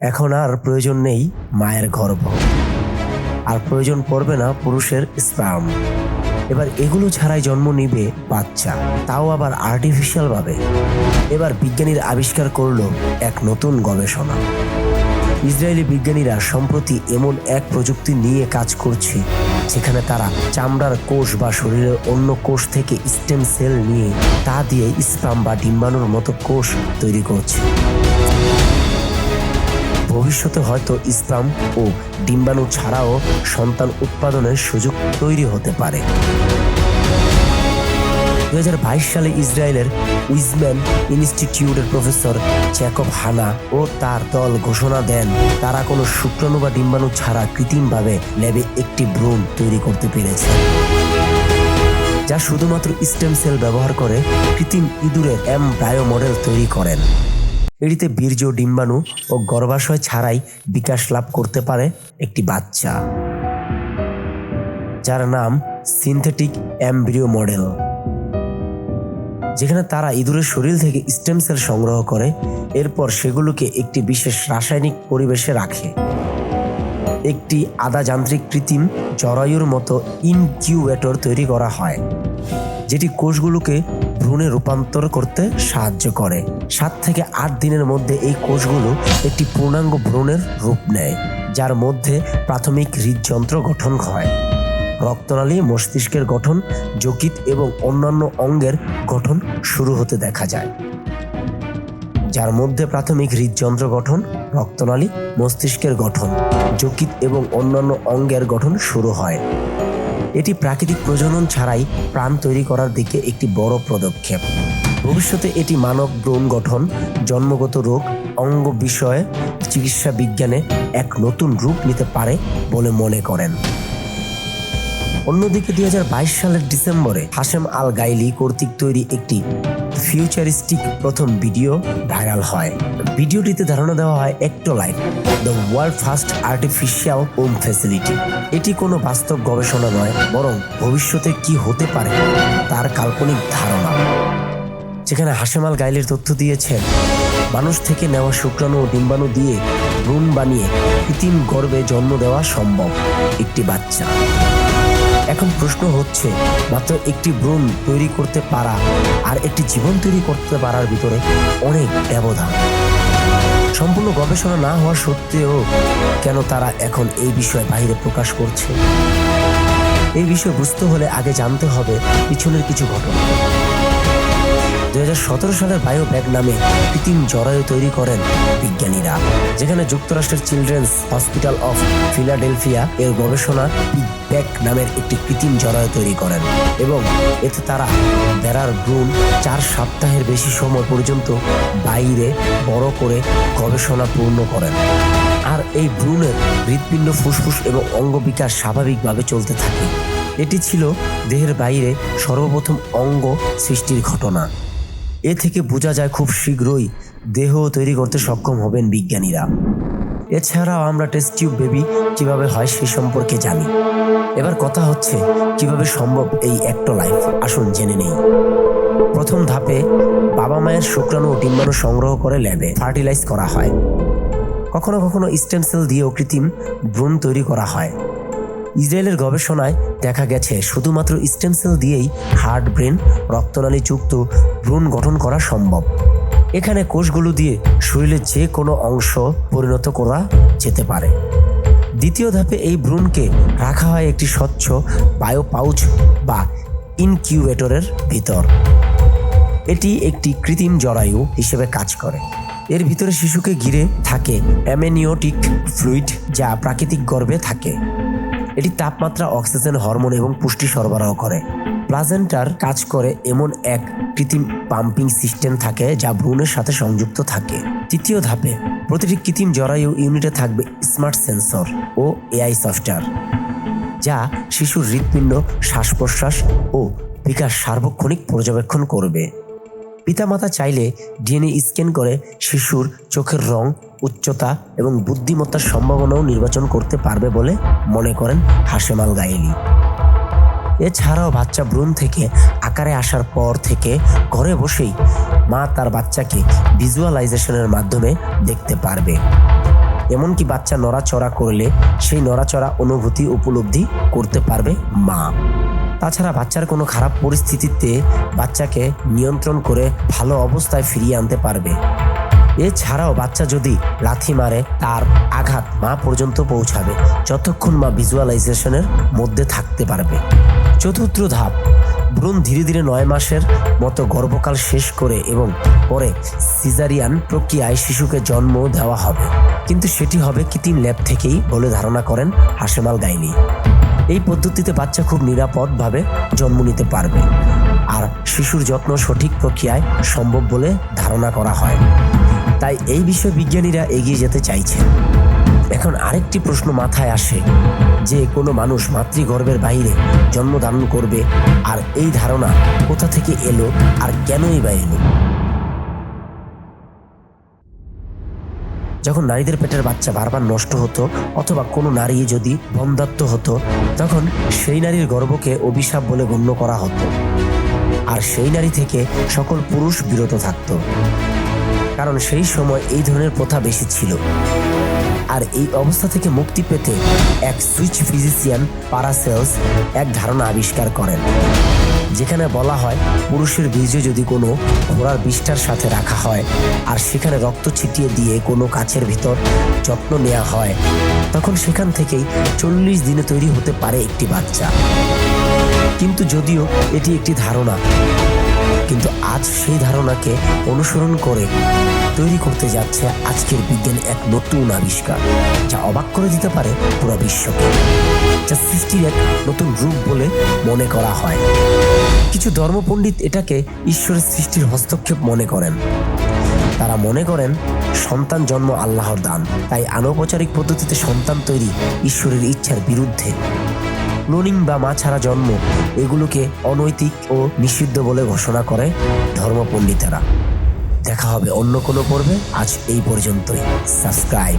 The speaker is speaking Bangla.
এখন আর প্রয়োজন নেই মায়ের গর্ভ আর প্রয়োজন পড়বে না পুরুষের স্পার্ম এবার এগুলো ছাড়াই জন্ম নিবে বাচ্চা, তাও আবার আর্টিফিশিয়াল ভাবে। এবার বিজ্ঞানীর আবিষ্কার করল এক নতুন গবেষণা। ইসরায়েলি বিজ্ঞানীরা সম্প্রতি এমন এক প্রযুক্তি নিয়ে কাজ করছে, যেখানে তারা চামড়ার কোষ বা শরীরের অন্য কোষ থেকে স্টেম সেল নিয়ে তা দিয়ে স্পাম বা ডিম্বাণুর মতো কোষ তৈরি করছে। ভবিষ্যতে হয়তো ইসলাম ও ডিম্বাণু ছাড়াও সন্তান উৎপাদনের সুযোগ তৈরি হতে পারে। দু হাজার বাইশ সালে ইসরায়েলের উইজম্যান ইনস্টিটিউটের প্রফেসর জ্যাকব হানা ও তার দল ঘোষণা দেন, তারা কোনো শুক্রাণু বা ডিম্বাণু ছাড়া কৃত্রিমভাবে ল্যাবে একটি ভ্রূণ তৈরি করতে পেরেছে, যা শুধুমাত্র স্টেম সেল ব্যবহার করে কৃত্রিম ইঁদুরের এম বায়ো মডেল তৈরি করেন। এটিতে বীর্য, ডিম্বাণু ও গর্ভাশয় ছাড়াই বিকাশ লাভ করতে পারে একটি বাচ্চা, যার নাম সিনথেটিক অ্যাম্ব্রিও মডেল, যেখানে তারা ইঁদুরের শরীর থেকে স্টেম সেল সংগ্রহ করে। এরপর সেগুলোকে একটি বিশেষ রাসায়নিক পরিবেশে রাখে। একটি আধা যান্ত্রিক কৃত্রিম জরায়ুর মতো ইনকিউবেটর তৈরি করা হয়, যেটি কোষগুলোকে ভ্রূণে রূপান্তর করতে সাহায্য করে। সাত থেকে আট দিনের মধ্যে এই কোষগুলো একটি পূর্ণাঙ্গ ভ্রূণের রূপ নেয়, যার মধ্যে প্রাথমিক হৃদযন্ত্র গঠন হয়। রক্তনালী, মস্তিষ্কের গঠন যকৃত এবং অন্যান্য অঙ্গের গঠন শুরু হতে দেখা যায়। যার মধ্যে প্রাথমিক হৃদযন্ত্র গঠন, রক্তনালী, মস্তিষ্কের গঠন যকৃত এবং অন্যান্য অঙ্গের গঠন শুরু হয়। এটি প্রাকৃতিক প্রজনন ছাড়াই প্রাণ তৈরি করার দিকে একটি বড় পদক্ষেপ। ভবিষ্যতে এটি মানব ব্রণ গঠন, জন্মগত রোগ, অঙ্গ বিষয়ে, চিকিৎসা বিজ্ঞানে এক নতুন রূপ নিতে পারে বলে মনে করেন। অন্যদিকে দুই হাজার বাইশ সালের ডিসেম্বরে হাশেম আল গাইলি কর্তৃক তৈরি একটি ফিউচারিস্টিক প্রথম ভিডিও ভাইরাল হয়। ভিডিওটিতে ধারণা দেওয়া হয় EctoLife, the world first artificial womb facility. এটি কোনো বাস্তব গবেষণা নয়, বরং ভবিষ্যতে কি হতে পারে তার কাল্পনিক ধারণা। যেখানে হাশেম আল গাইলের তথ্য দিয়েছেন, মানুষ থেকে নেওয়া শুক্রাণু ও ডিম্বাণু দিয়ে ভ্রূণ বানিয়ে কৃত্রিম গর্ভে জন্ম দেওয়া সম্ভব, একটি বাচ্চা। এখন প্রশ্ন হচ্ছে, মাত্র একটি ব্রণ তৈরি করতে পারা আর একটি জীবন তৈরি করতে পারার ভিতরে অনেক ব্যবধান। সম্পূর্ণ গবেষণা না হওয়া সত্ত্বেও কেন তারা এখন এই বিষয়ে বাইরে প্রকাশ করছে? এই বিষয়ে বুঝতে হলে আগে জানতে হবে পিছনের কিছু ঘটনা। দু হাজার সতেরো সালের বায়ো ব্যাগ নামে কৃত্রিম জরায়ু তৈরি করেন বিজ্ঞানীরা, যেখানে যুক্তরাষ্ট্রের চিলড্রেন্স হসপিটাল অফ ফিলাডেলফিয়া এর গবেষণা ব্যাগ নামের একটি কৃত্রিম জরায়ু তৈরি করেন এবং এতে তারা বেড়ার ভ্রূণ চার সপ্তাহের বেশি সময় পর্যন্ত বাইরে বড় করে গবেষণা পূর্ণ করেন। আর এই ভ্রূণের হৃৎপিণ্ড ফুসফুস এবং অঙ্গ বিকাশ স্বাভাবিকভাবে চলতে থাকে। এটি ছিল দেহের বাইরে সর্বপ্রথম অঙ্গ সৃষ্টির ঘটনা। এ থেকে বোঝা যায় খুব শীঘ্রই দেহ তৈরি করতে সক্ষম হবেন বিজ্ঞানীরা। এছাড়াও আমরা টেস্ট টিউব বেবি কীভাবে হয় সে সম্পর্কে জানি। এবার কথা হচ্ছে কীভাবে সম্ভব এই একটা লাইফ আসুন জেনে নেই। প্রথম ধাপে বাবা মায়ের শুক্রাণু ও ডিম্বাণু সংগ্রহ করে ল্যাবে ফার্টিলাইজ করা হয়। কখনো কখনো স্টেম সেল দিয়েও কৃত্রিম ভ্রূণ তৈরি করা হয়। ইসরায়েলের গবেষণায় দেখা গেছে, শুধুমাত্র স্টেম সেল দিয়েই হার্ট, ব্রেন রক্তনালী যুক্ত ভ্রূণ গঠন করা সম্ভব। এখানে কোষগুলো দিয়ে শরীরের যে কোনো অংশ পরিণত করা যেতে পারে। দ্বিতীয় ধাপে এই ভ্রূণকে রাখা হয় একটি স্বচ্ছ বায়ো পাউচ বা ইনকিউবেটরের ভিতর। এটি একটি কৃত্রিম জরায়ু হিসেবে কাজ করে। এর ভিতরে শিশুকে ঘিরে থাকে অ্যামেনিওটিক ফ্লুইড, যা প্রাকৃতিক গর্ভে থাকে। এটি তাপমাত্রা, অক্সিজেন, হরমোন এবং পুষ্টি সরবরাহ করে। প্লাজেন্টার কাজ করে এমন এক কৃত্রিম পাম্পিং সিস্টেম থাকে যা ভ্রূণের সাথে সংযুক্ত থাকে। তৃতীয় ধাপে, প্রতিটি কৃত্রিম জরায়ু ইউনিটে থাকবে স্মার্ট সেন্সর ও এআই সফটওয়্যার, যা শিশুর হৃৎপিণ্ড শ্বাস প্রশ্বাস ও বিকাশ সার্বক্ষণিক পর্যবেক্ষণ করবে। পিতামাতা চাইলে ডিএনএ স্ক্যান করে শিশুর চোখের রং, উচ্চতা এবং বুদ্ধিমত্তার সম্ভাবনাও নির্বাচন করতে পারবে বলে মনে করেন হাশেম আল গায়েলি। এছাড়াও বাচ্চা ভ্রূণ থেকে আকারে আসার পর থেকে ঘরে বসেই মা তার বাচ্চাকে ভিজুয়ালাইজেশনের মাধ্যমে দেখতে পারবে। এমনকি বাচ্চা নড়াচড়া করলে সেই নড়াচড়া অনুভূতি উপলব্ধি করতে পারবে মা। তাছাড়া বাচ্চার কোনো খারাপ পরিস্থিতিতে বাচ্চাকে নিয়ন্ত্রণ করে ভালো অবস্থায় ফিরিয়ে আনতে পারবে। এছাড়াও বাচ্চা যদি লাথি মারে, তার আঘাত মা পর্যন্ত পৌঁছাবে, যতক্ষণ মা ভিজুয়ালাইজেশনের মধ্যে থাকতে পারবে। চতুর্থ ধাপ, ভ্রূণ ধীরে ধীরে নয় মাসের মতো গর্ভকাল শেষ করে এবং পরে সিজারিয়ান প্রক্রিয়ায় শিশুকে জন্ম দেওয়া হবে। কিন্তু সেটি হবে কৃত্রিম ল্যাব থেকেই বলে ধারণা করেন হাসেমাল গাইনি এই পদ্ধতিতে বাচ্চা খুব নিরাপদভাবে জন্ম নিতে পারবে। আর শিশুর যত্ন সঠিক প্রক্রিয়ায় সম্ভব বলে ধারণা করা হয়। তাই এই বিষয়ে বিজ্ঞানীরা এগিয়ে যেতে চাইছেন। এখন আরেকটি প্রশ্ন মাথায় আসে যে কোনো মানুষ মাতৃগর্ভের বাইরে জন্মধারণ করবে আর এই ধারণা কোথা থেকে এলো আর কেনই বা এলো? যখন নারীদের পেটের বাচ্চা বারবার নষ্ট হতো অথবা কোনো নারী যদি বন্ধাত্ম হতো, তখন সেই নারীর গর্ভকে অভিশাপ বলে গণ্য করা হতো। আর সেই নারী থেকে সকল পুরুষ বিরত থাকতো। কারণ সেই সময় এই ধরনের প্রথা বেশি ছিল। আর এই অবস্থা থেকে মুক্তি পেতে এক সুইচ ফিজিশিয়ান পারাসেলস এক ধারণা আবিষ্কার করেন। যেখানে বলা হয় পুরুষের বীর্য যদি কোনো ঘোড়ার বিষ্ঠার সাথে রাখা হয় আর সেখানে রক্ত ছিটিয়ে দিয়ে কোনো কাছের ভিতর যত্ন নেওয়া হয়, তখন সেখান থেকেই চল্লিশ দিনে তৈরি হতে পারে একটি বাচ্চা। কিন্তু যদিও এটি একটি ধারণা কিন্তু আজ সেই ধারণাকে অনুসরণ করে তৈরি করতে যাচ্ছে আজকের বিজ্ঞান এক নতুন আবিষ্কার, যা অবাক করে দিতে পারে পুরো বিশ্বকে। যা সৃষ্টির এক নতুন রূপ বলে মনে করা হয়। কিছু ধর্মপণ্ডিত এটাকে ঈশ্বরের সৃষ্টির হস্তক্ষেপ মনে করেন। তারা মনে করেন, সন্তান জন্ম আল্লাহর দান, তাই আনৌপচারিক পদ্ধতিতে সন্তান তৈরি ঈশ্বরের ইচ্ছার বিরুদ্ধে। ক্লোনিং বা মা ছাড়া জন্ম এগুলোকে অনৈতিক ও নিষিদ্ধ বলে ঘোষণা করে ধর্মপণ্ডিতেরা। দেখা হবে অন্য কোনো পর্বে। আজ এই পর্যন্তই। সাবস্ক্রাইব।